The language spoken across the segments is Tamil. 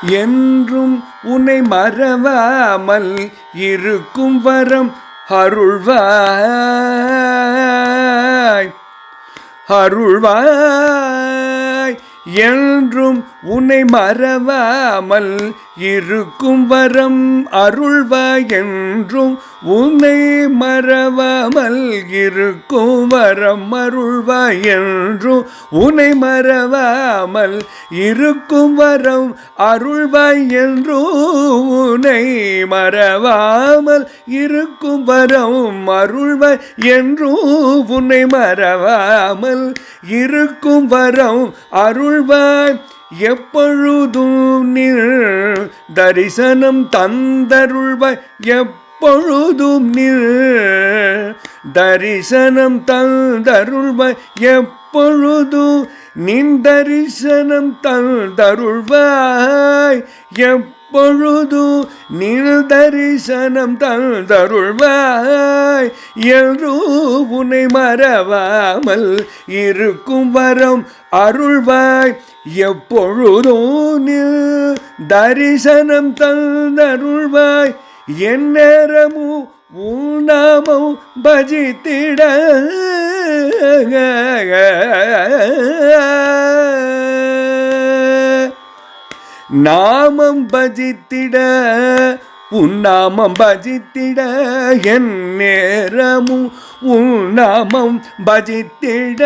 என்றும் உன்னை மறவாமல் இருக்கும் வரம் அருள்வாய். அருள்வாய் என்றும் உன்னை மறவாமல் இருக்கும் வரம் அருள்வாய் என்றும் உன்னை மறவாமல் இருக்கும் வரம் அருள்வாய் என்றும் உன்னை மறவாமல் இருக்கும் வரம் அருள்வாய் என்றும் உன்னை மறவாமல் இருக்கும் வரம் அருள்வாய் என்றும் உன்னை மறவாமல் இருக்கும் வரம் அருள்வாய் எப்பொழுதும் நில் தரிசனம் தந்தருள்வாய் எப்பொழுதும் நில் தரிசனம் தந்தருள்வாய் எப்பொழுதும் நின் தரிசனம் தந்தருள்வாய் பொழுது நில் தரிசனம் தந்தருள்வாய். என்று உன்னை மறவாமல் இருக்கும் வரம் அருள்வாய். எப்பொழுதும் நில் தரிசனம் தந்தருள்வாய். என் நேரமும் நாமம் பஜித்திட. நாமம் பஜித்திட உன்னாமம் பஜித்திட என் நேரமும் உன்னாமம் பஜித்திட.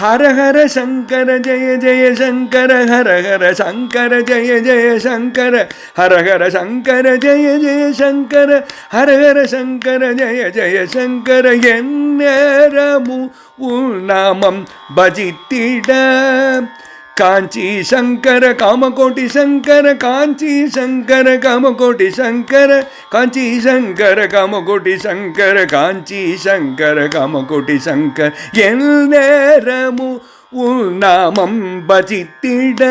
ஹரஹர சங்கர ஜெய ஜெய சங்கர ஹரஹர சங்கர ஜெய ஜெய சங்கர ஹரஹர சங்கர ஜெய ஜெய சங்கர ஹரஹர சங்கர ஜெய ஜெய சங்கர என் நேரமும் உன்னாமம் பஜித்திட. காஞ்சி சங்கர காமகோட்டி சங்கர காஞ்சி சங்கர காமகோட்டி சங்கர காஞ்சி சங்கர காமகோட்டி சங்கர காஞ்சி சங்கர காமகோட்டி சங்கர். எல் நேரமும் உள் நாமம் பஜித்திட.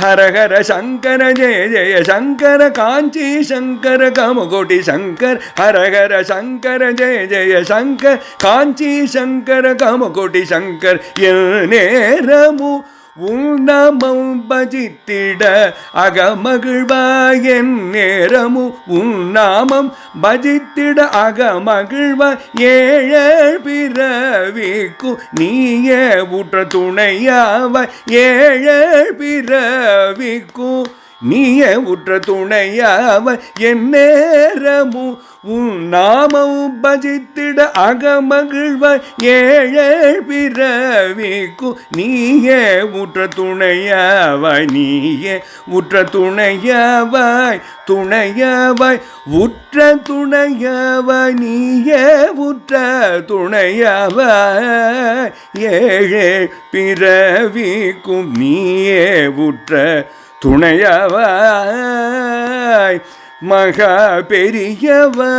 ஹரஹர சங்கர ஜெய ஜெய சங்கர காஞ்சி சங்கர கமகோட்டி சங்கர். ஹரஹர சங்கர ஜெய ஜெய சங்கர் காஞ்சி சங்கர கமகோட்டி சங்கர். என் நேரமு உன்னமம் பஜித்திட அகமகிழ்வாய் என் நேரமும் உன்னாமம் பஜித்திட அகமகிழ்வாய் ஏழ பிறவிக்கு நீயே ஊற்ற துணையாவாய் ஏழ பிறவிக்கும் நீய உற்ற துணையாவ என் நேரமும் உன் நாமம் பஜித்திட அகமகிழ்வாய் ஏழ பிறவிக்கு நீயே உற்ற துணையாவாய் நீயே உற்ற துணையாவாய் துணையாவாய் உற்ற துணையாவாய் நீயே உற்ற துணையாவாய் ஏழே பிறவிக்கும் நீயே உற்ற துணையவாய் மகா பெரியவா.